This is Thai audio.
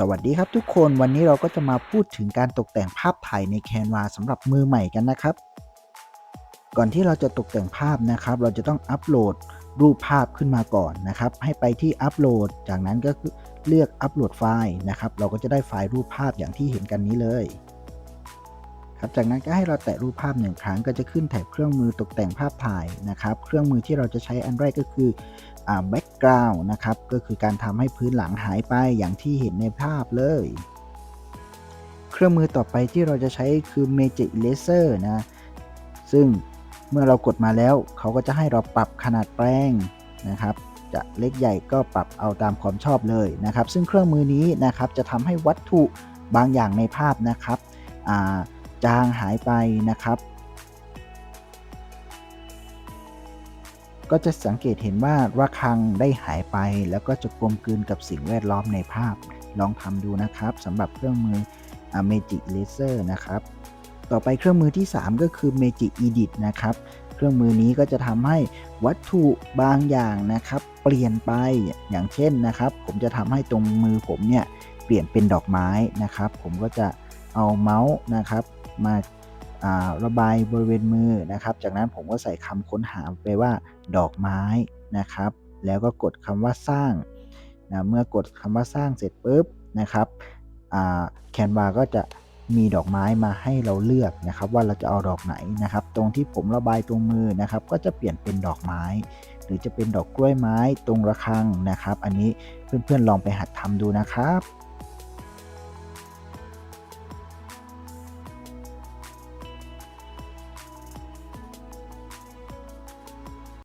สวัสดีครับทุกคนวันนี้เราก็จะมาพูดถึงการตกแต่งภาพถ่ายใน Canva สำหรับมือใหม่กันนะครับ ก่อนที่เราจะตกแต่งภาพนะครับ เราจะต้องอัปโหลดรูปภาพขึ้นมาก่อนนะครับ ให้ไปที่อัปโหลด จากนั้นก็เลือกอัปโหลดไฟล์นะครับ เราก็จะได้ไฟล์รูปภาพอย่างที่เห็นกันนี้เลยครับจากนั้นก็ให้เราแตะรูปภาพหนึ่งครั้งก็จะขึ้นแถบเครื่องมือตกแต่งภาพถ่ายนะครับ เครื่องมือที่เราจะใช้อันแรกก็คือ แบ็กกราวน์นะครับ ก็คือการทำให้พื้นหลังหายไปอย่างที่เห็นในภาพเลย เครื่องมือต่อไปที่เราจะใช้คือ Magic Eraser นะ ซึ่งเมื่อเรากดมาแล้ว เขาก็จะให้เราปรับขนาดแปลงนะครับ จะเล็กใหญ่ก็ปรับเอาตามความชอบเลยนะครับ ซึ่งเครื่องมือนี้นะครับจะทำให้วัตถุบางอย่างในภาพนะครับจางหายไปนะครับ ก็จะสังเกตเห็นว่าระฆังได้หายไป แล้วก็จะกลมกลืนกับสิ่งแวดล้อมในภาพ ลองทำดูนะครับสำหรับเครื่องมือ Magic Laser นะครับ ต่อไปเครื่องมือที่ 3 ก็คือ Magic Edit นะครับ เครื่องมือนี้ก็จะทำให้วัตถุบางอย่างนะครับ เปลี่ยนไปอย่างเช่นนะครับ ผมจะทำให้ตรงมือผมเนี่ยเปลี่ยนเป็นดอกไม้นะครับ ผมก็จะเอาเมาส์นะครับ มา ระบายบริเวณมือนะครับ จากนั้นผมก็ใส่คำค้นหาไปว่าดอกไม้นะครับ แล้วก็กดคำว่าสร้างนะเมื่อกดคำว่าสร้างเสร็จปุ๊บนะครับแคนวาก็จะมีดอกไม้มาให้เราเลือกนะครับว่าเราจะเอาดอกไหนนะครับ ตรงที่ผมระบายตรงมือนะครับ ก็จะเปลี่ยนเป็นดอกไม้ หรือจะเป็นดอกกล้วยไม้ตรงระฆังนะครับ อันนี้เพื่อนๆลองไปหัดทำดูนะครับ